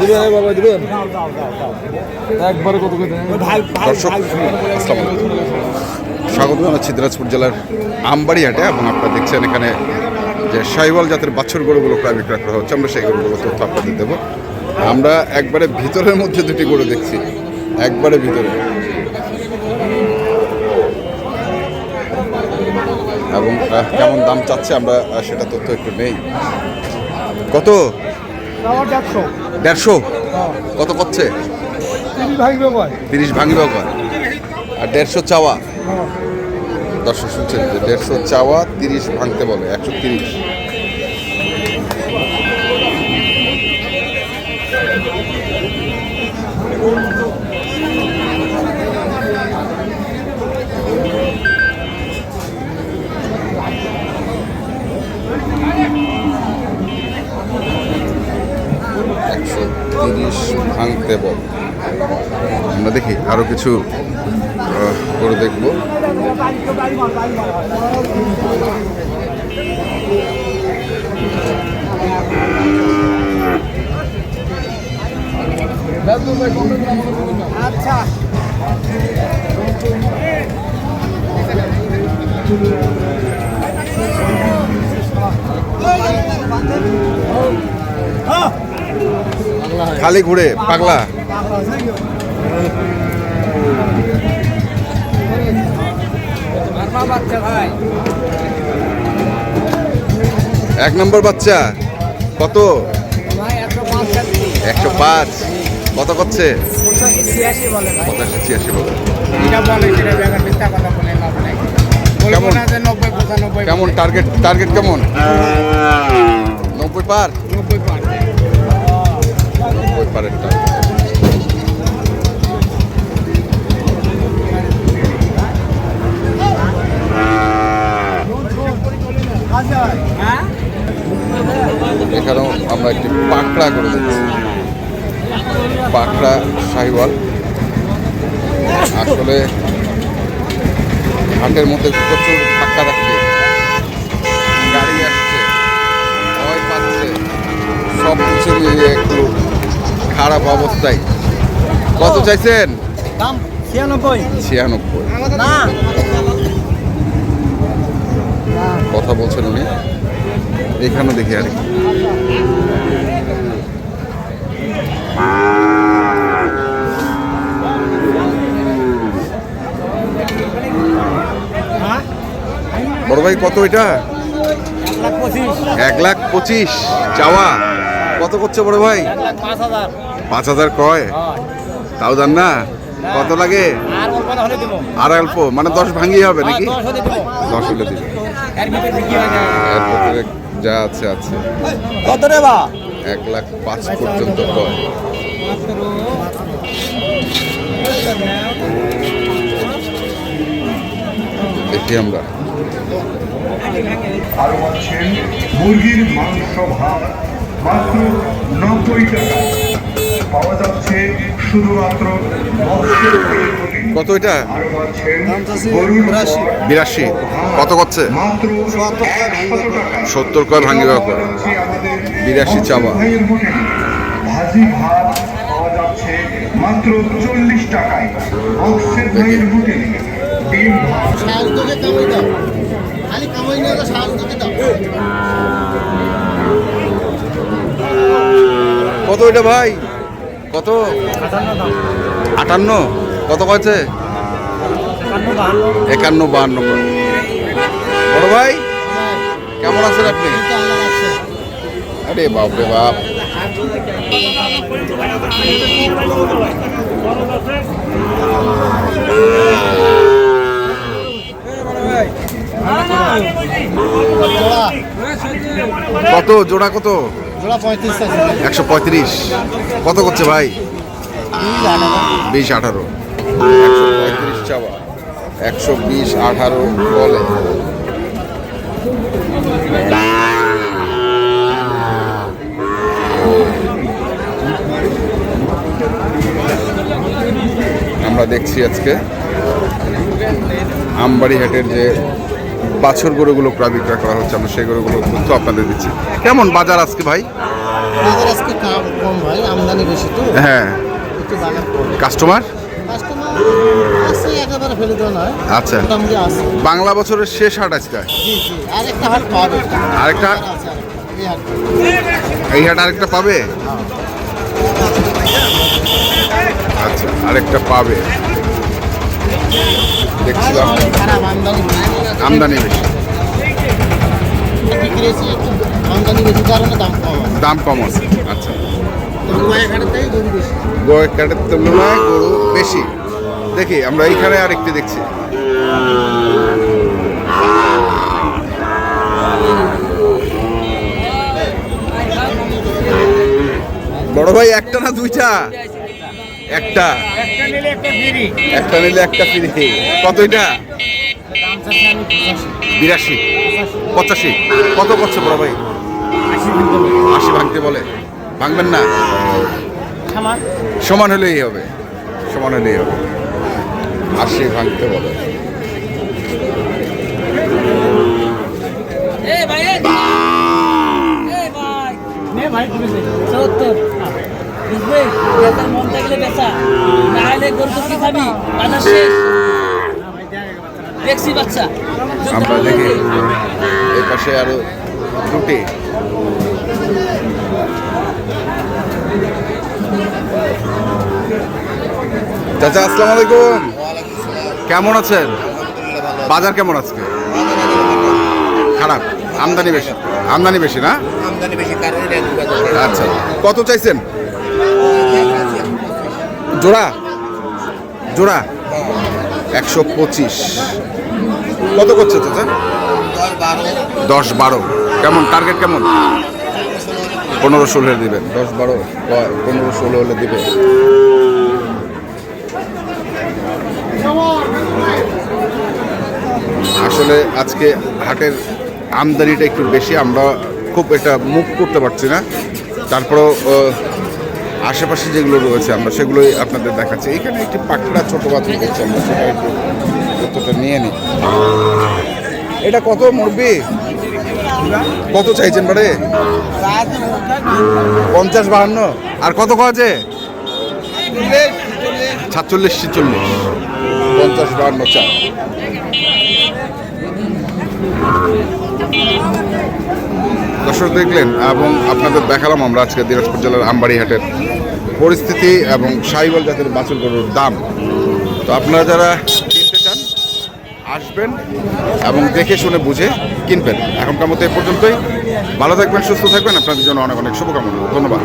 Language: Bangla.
দিবেন বাবা দিবেন? একবারে কত দর্শক স্বাগত জানাচ্ছি দিনাজপুর জেলার আমবাড়ি হাটে এবং আপনারা দেখছেন এখানে যে সাইওয়াল জাতের বাছুর গরুগুলো প্রায় বিক্রয় করা হচ্ছে। আমরা সেই গরুগুলো তথ্য আপনাদের দেবো। আমরা একবারে ভিতরের মধ্যে দুটি গরু দেখছি। একবারে ভিতরে। এবং কেমন দাম চাচ্ছে আমরা সেটা তথ্য একটু নেই। কত? দেড়শো। কত করছে? তিরিশ ভাঙিব কয়? আর দেড়শো চাওয়া? দর্শক শুনছেন যে দেড়শো চাওয়া তিরিশ ভাঙতে বলে একশো তিরিশ। ভাঙতে বল আমরা দেখি আরও কিছু করে দেখব। খালি ঘুরে পাগলা। এক নম্বর বাচ্চা কত? একশো পাঁচ কত করছে? পঁচাশি ছিয়াশি বলে কেমন? কেমন টার্গেট টার্গেট কেমন? নব্বই পার? নব্বই পারের টার্গেট এখানেও আমরা একটি পাকড়া করে দিচ্ছি। পাকড়া শাহিওয়াল আসলে হাটের মধ্যে প্রচুর ধাক্কা ধাক্কি গাড়ি আসছে, ভয় পাচ্ছে। সব কিছু নিয়ে একটু খারাপ অবস্থায়। কত চাইছেন? ছিয়ানব্বই। কথা বলছেন উনি। এখানে দেখি আর বড় ভাই কত এটা? এক লাখ পঁচিশ। চাওয়া? কত করছে বড় ভাই? পাঁচ হাজার কয়? তাও জান না? কত লাগে? আর অল্প মানে দশ ভাঙিয়ে হবে নাকি? দশ হলে দেবো। হয়ে যা আছে আছে। কত রে বা? এক লাখ পাঁচ পর্যন্ত কয়। দেখি আমরা। মুরগির মাংস ভাত। মাত্র নব্বই টাকা। পাওয়া যাচ্ছে শুধুমাত্র কত এটা? আরও পাচ্ছেন গরুর পর বিরাশি। কত করছে? মাত্র একশত টাকা। সত্তর কয় ভাঙি ব্যাপার বিরাশি হোটেলে। ভাজি ভাত পাওয়া যাচ্ছে মাত্র চল্লিশ টাকায়। ভাইয়ের হোটেলে ডিম ভাত। কত এটা ভাই? কত? আটান্ন। কত কয়েছে? একান্ন বাহান্ন। বড় ভাই, কেমন আছেন আপনি? আরে বাপ রে বাপ। কত? জোড়া কত? একশো পঁয়ত্রিশ কত করছে ভাই? বিশ আঠারো। একশো পঁয়ত্রিশ চাওয়া। একশো বিশ আঠারো বলে। আমরা দেখছি আজকে। আমবাড়ি হাটের যে বাছর গরুগুলো ক্রয় বিক্রয় করা হচ্ছে আমরা সেই গরুগুলো তথ্য আপনাদের দিচ্ছি। কেমন বাজার আজকে ভাই? বাজার আজকে কম হয় আমদানি বেশি তো। হ্যাঁ। কাস্টমার আচ্ছা। বাংলা বছরের শেষ হাট আজকে? আরেকটা হাট পাবে আরেকটা এই হাট। আরেকটা পাবে? আচ্ছা আরেকটা পাবে। দেখছিলাম আমদানি বেশি। দাম কম আছে। আচ্ছা। কাঠের তুলনায় গরু বেশি। দেখি আমরা এইখানে আরেকটি দেখছি। বড় ভাই একটা না দুইটা? একটা। একটা নিলে একটা বিড়ি একটা নিলে একটা ফ্রি। কত এটা? বিরাশি। পঁচাশি। কত করছে বড় ভাই? আশি ভাঙতে বলে। ভাঙবেন না? সমান। হলেই হবে। সমান হলেই হবে। আশি ভাঙতে বলে। ভাই ভাই নে ভাই তুমি সত্তর বুঝবে? বেচার মন থাকলে বেচা না হলে গরু তো কি খাবি? বাজার শেষ। দেখছি বাচ্চা। আমরা দেখি। এই পাশে আরও দুটি। চাচা আসসালামু আলাইকুম। কেমন আছেন? বাজার কেমন আজকে? খারাপ। আমদানি বেশি। আমদানি বেশি না? আমদানি বেশি কারণে আচ্ছা। কত চাইছেন? জোড়া? জোড়া? একশো পঁচিশ। কত করছে চাচা? দশ বারো। কেমন? টার্গেট কেমন? পনেরো ষোলো দিবেন দশ বারো, পনেরো ষোলো হলে দিবে। আসলে আজকে হাটের আমদানিটা একটু বেশি, আমরা খুব এটা মুভ করতে পারছি না। তারপরেও আশেপাশে যেগুলো রয়েছে আমরা সেগুলোই আপনাদের দেখাচ্ছি। এখানে একটি পাকড়া ছোট বাছুর করছে আমরা সেটা একটু তথ্যটা নিয়ে নিই। এটা কত মুরবি কত চাইছেন বারে? পঞ্চাশ বাহান্ন। আর কত আছে সাতচল্লিশ, ছিচল্লিশ। পঞ্চাশ বাহান্ন চা দর্শক দেখলেন, এবং আপনাদের দেখালাম আমরা আজকে দিনাজপুর জেলার আমবাড়ি হাটের পরিস্থিতি এবং সাইবল জাতের বাছুর গরুর দাম। তো আপনারা যারা কিনতে চান, আসবেন এবং দেখে শুনে বুঝে কিনবেন। এখনকার মতো এ পর্যন্তই। ভালো থাকবেন, সুস্থ থাকবেন। আপনাদের জন্য অনেক অনেক শুভকামনা। ধন্যবাদ।